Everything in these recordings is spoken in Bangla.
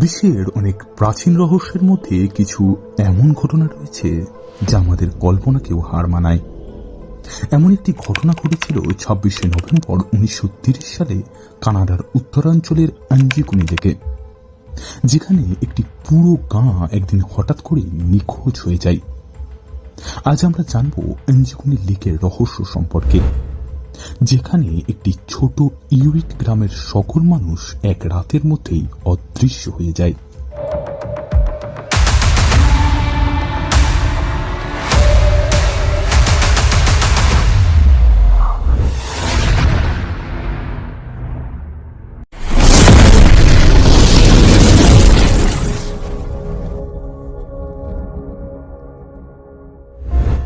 বিশ্বের অনেক প্রাচীন রহস্যের মধ্যে কিছু এমন ঘটনা রয়েছে যা আমাদের কল্পনাকেও হার মানায়। এমন একটি ঘটনা ঘটেছিল ছাব্বিশে নভেম্বর উনিশশো সালে কানাডার উত্তরাঞ্চলের আঞ্জিকুনি থেকে, যেখানে একটি পুরো গাঁ একদিন হঠাৎ করে নিখোঁজ হয়ে যায়। আজ আমরা জানব আঞ্জিকুনি লেকের রহস্য সম্পর্কে। যেখানে একটি ছোট ইউরিক গ্রামের সকল মানুষ এক রাতের মধ্যেই অদৃশ্য হয়ে যায়।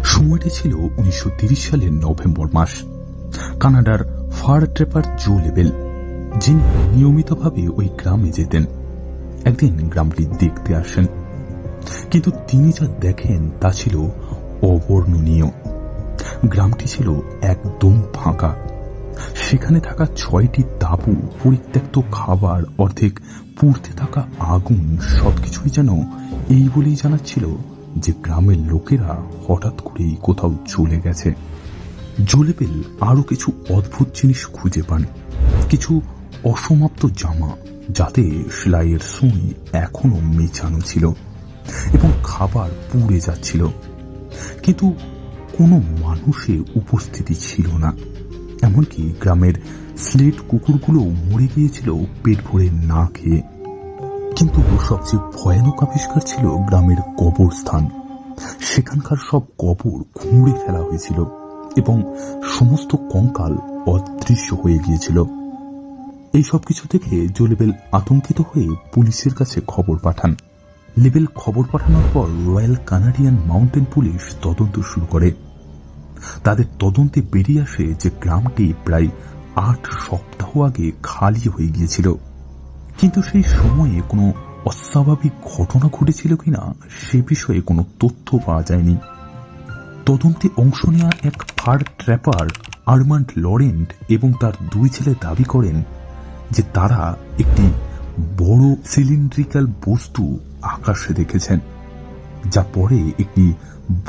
সময়টি ছিল উনিশশো সালের নভেম্বর মাস। কানাডার ফার ট্রেপার জো লেবেল, যিনি নিয়মিতভাবে ওই গ্রামে যেতেন। একদিন গ্রামটি দেখতে আসেন, কিন্তু তিনি যা দেখেন তা ছিল অবর্ণনীয়। গ্রামটি ছিল একদম ফাঁকা। সেখানে থাকা ছয়টি তাঁবু, পরিত্যক্ত খাবার অর্ধেক পুড়তে থাকা আগুন, সবকিছুই যেন এই বলেই জানাচ্ছিল যে গ্রামের লোকেরা হঠাৎ করেই কোথাও চলে গেছে। জোলেবেল আরও কিছু অদ্ভুত জিনিস খুঁজে পান। কিছু অসমাপ্ত জামা, যাতে সেলাইয়ের সুই এখনও মেছানো ছিল এবং খাবার পুড়ে যাচ্ছিল। কিন্তু কোনো মানুষের উপস্থিতি ছিল না। এমনকি গ্রামের স্লেট কুকুরগুলো মরে গিয়েছিল পেট ভরে না খেয়ে। কিন্তু সবচেয়ে ভয়ানক আবিষ্কার ছিল গ্রামের কবরস্থান। সেখানকার সব কবর খুঁড়ে ফেলা হয়েছিল। সমস্ত কঙ্কাল অদৃশ্য হয়ে গিয়েছিল। এই সব কিছু থেকে জোলেবেল আতঙ্কিত হয়ে পুলিশের কাছে খবর পাঠান। লেবেল খবর পাঠানোর পর রয়্যাল কানাডিয়ান মাউন্টেন পুলিশ তদন্ত শুরু করে। তাদের তদন্তে বেরিয়ে আসে যে গ্রামটি প্রায় আট সপ্তাহ আগে খালি হয়ে গিয়েছিল। কিন্তু সেই সময়ে কোনো অস্বাভাবিক ঘটনা ঘটেছিল কিনা সে বিষয়ে কোনো তথ্য পাওয়া যায়নি। তদন্তে অংশ নেওয়া এক ফার ট্র্যাপার, আর্মান্ড লরেন্ট, এবং তার দুই ছেলে দাবি করেন যে তারা একটি বড় সিলিন্ড্রিক্যাল বস্তু আকাশে দেখেছেন, যা পরে একটি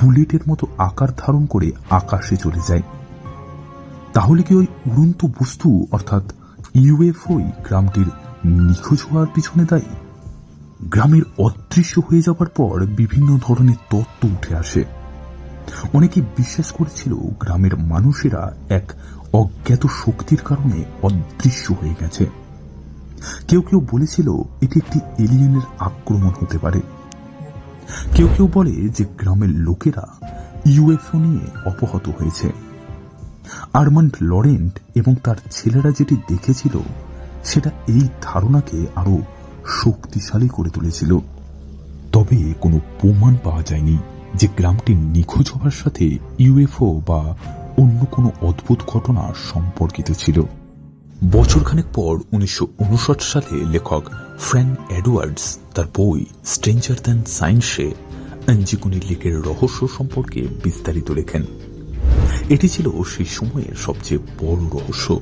বুলেটের মতো আকার ধারণ করে আকাশে চলে যায়। তাহলে কি ওই উড়ন্ত বস্তু, অর্থাৎ ইউএফওই গ্রামটির নিখোঁজ হওয়ার পিছনে দায়ী? গ্রামের অদৃশ্য হয়ে যাবার পর বিভিন্ন ধরনের তত্ত্ব উঠে আসে। অনেকে বিশ্বাস করেছিল গ্রামের মানুষেরা এক অজ্ঞাত শক্তির কারণে অদৃশ্য হয়ে গেছে। কেউ কেউ বলেছিল এটি একটি এলিয়েনের আক্রমণ হতে পারে। কেউ কেউ বলে যে গ্রামের লোকেরা ইউএফও নিয়ে অপহত হয়েছে। আরমান্ড লরেন্ট এবং তার ছেলেরা যেটি দেখেছিল, সেটা এই ধারণাকে আরও শক্তিশালী করে তুলেছিল। তবে কোনো প্রমাণ পাওয়া যায়নি। যে গ্রামটি নিখোঁজ হওয়ার সাথে ইউএফও বা অন্য কোনো অদ্ভুত ঘটনা সম্পর্কিত ছিল। বছরখানেক পর উনিশশো সালে লেখক ফ্র্যান এডওয়ার্ডস তার বই স্ট্রেঞ্জার দ্যান সায়েন্সে অঞ্জিকুনি লেকের রহস্য সম্পর্কে বিস্তারিত লেখেন। এটি ছিল সেই সময়ের সবচেয়ে বড় রহস্য।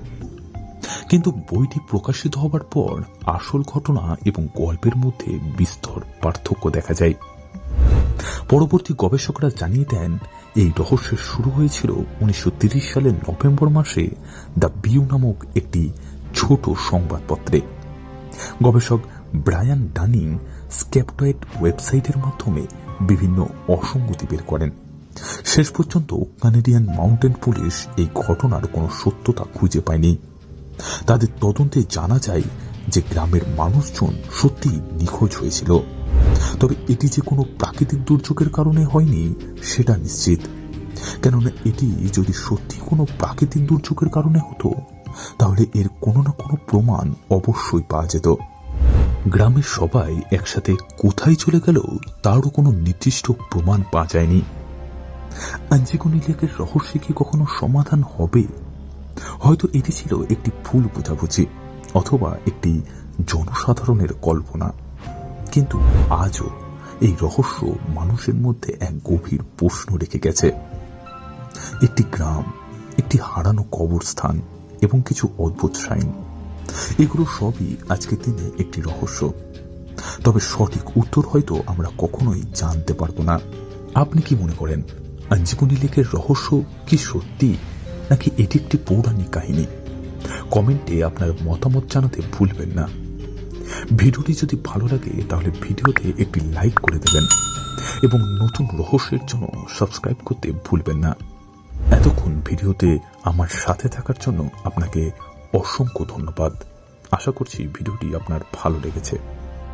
কিন্তু বইটি প্রকাশিত হবার পর আসল ঘটনা এবং গল্পের মধ্যে বিস্তর পার্থক্য দেখা যায়। পরবর্তী গবেষকরা জানিয়ে দেন, এই রহস্যের শুরু হয়েছিল উনিশশো সালের নভেম্বর মাসে দ্য বিউ নামক একটি ছোট সংবাদপত্রে। গবেষক ব্রায়ান ডানিং স্ক্যাপটয়েড ওয়েবসাইটের মাধ্যমে বিভিন্ন অসঙ্গতি বের করেন। শেষ পর্যন্ত কানাডিয়ান মাউন্টেন পুলিশ এই ঘটনার কোনো সত্যতা খুঁজে পায়নি। তাদের তদন্তে জানা যায় যে গ্রামের মানুষজন সত্যি নিখোঁজ হয়েছিল। তবে এটি যে কোনো প্রাকৃতিক দুর্যোগের কারণে হয়নি, সেটা নিশ্চিত। কেননা এটি যদি সত্যি কোনো প্রাকৃতিক দুর্যোগের কারণে হতো, তাহলে এর কোনো না কোনো প্রমাণ অবশ্যই পাওয়া যেত। গ্রামের সবাই একসাথে কোথায় চলে গেল তারও কোনো নির্দিষ্ট প্রমাণ পাওয়া যায়নি। আঞ্জিকুনি লেকের রহস্যে কি কখনো সমাধান হবে? হয়তো এটি ছিল একটি ভুল বোঝাবুঝি, অথবা একটি জনসাধারণের কল্পনা। কিন্তু আজও এই রহস্য মানুষের মধ্যে এক গভীর প্রশ্ন রেখে গেছে। একটি গ্রাম, একটি হারানো কবরস্থান এবং কিছু অদ্ভুত সাইন এগুলো সবই আজকের দিনে একটি রহস্য। তবে সঠিক উত্তর হয়তো আমরা কখনোই জানতে পারব না। আপনি কি মনে করেন, আঞ্জিকুনি লেকের রহস্য কি সত্যি, নাকি এটি একটি পৌরাণিক কাহিনী? কমেন্টে আপনার মতামত জানাতে ভুলবেন না। ভিডিওটি যদি ভালো লাগে, তাহলে ভিডিওতে একটি লাইক করে দেবেন এবং নতুন রহস্যের জন্য সাবস্ক্রাইব করতে ভুলবেন না। এতক্ষণ ভিডিওতে আমার সাথে থাকার জন্য আপনাকে অসংখ্য ধন্যবাদ। আশা করছি ভিডিওটি আপনার ভালো লেগেছে।